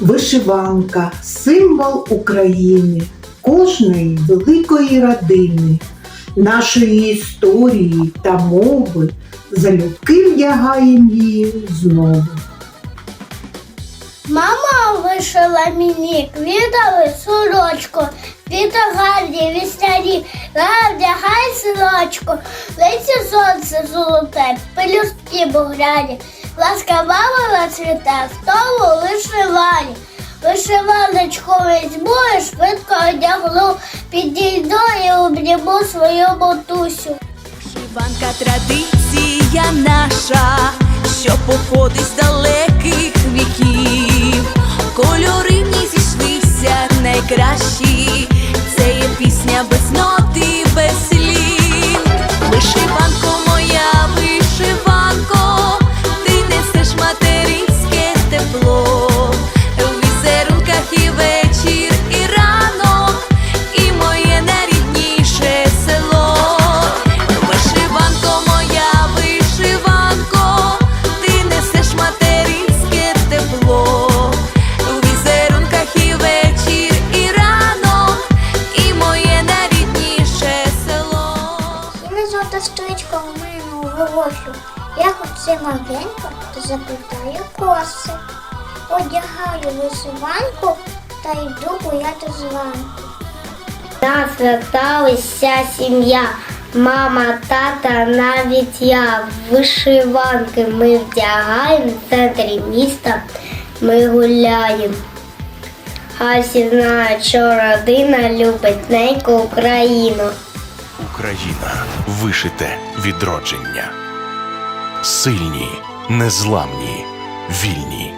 Вишиванка символ України, кожної великої родини, нашої історії та мови. Залюбки вдягаєм її знову. Мама вишила мені квітову сорочку, квіта гарні, віснярі, вдягай сорочку, лиця сонце золоте, пелюстки бугряні, ласка мама цвіте, в тому вишивані. Вишиваночку візьму і швидко одягну, підійду і обніму свою матусю. Вишиванка традиція наша, що походить з далеких віків. Кольори в зійшлися найкращі. Не золота стрічка у мене волосю. Я хоч це маленька, то заплітаю коси. Одягаю вишиванку та йду гуляти зранку. Нас вертала вся сім'я. Мама, тата, навіть я. Вишиванки ми вдягаємо в центрі міста. Ми гуляємо. А всі знають, що родина любить неньку Україну. Україна вишите відродження. Сильні, незламні, вільні.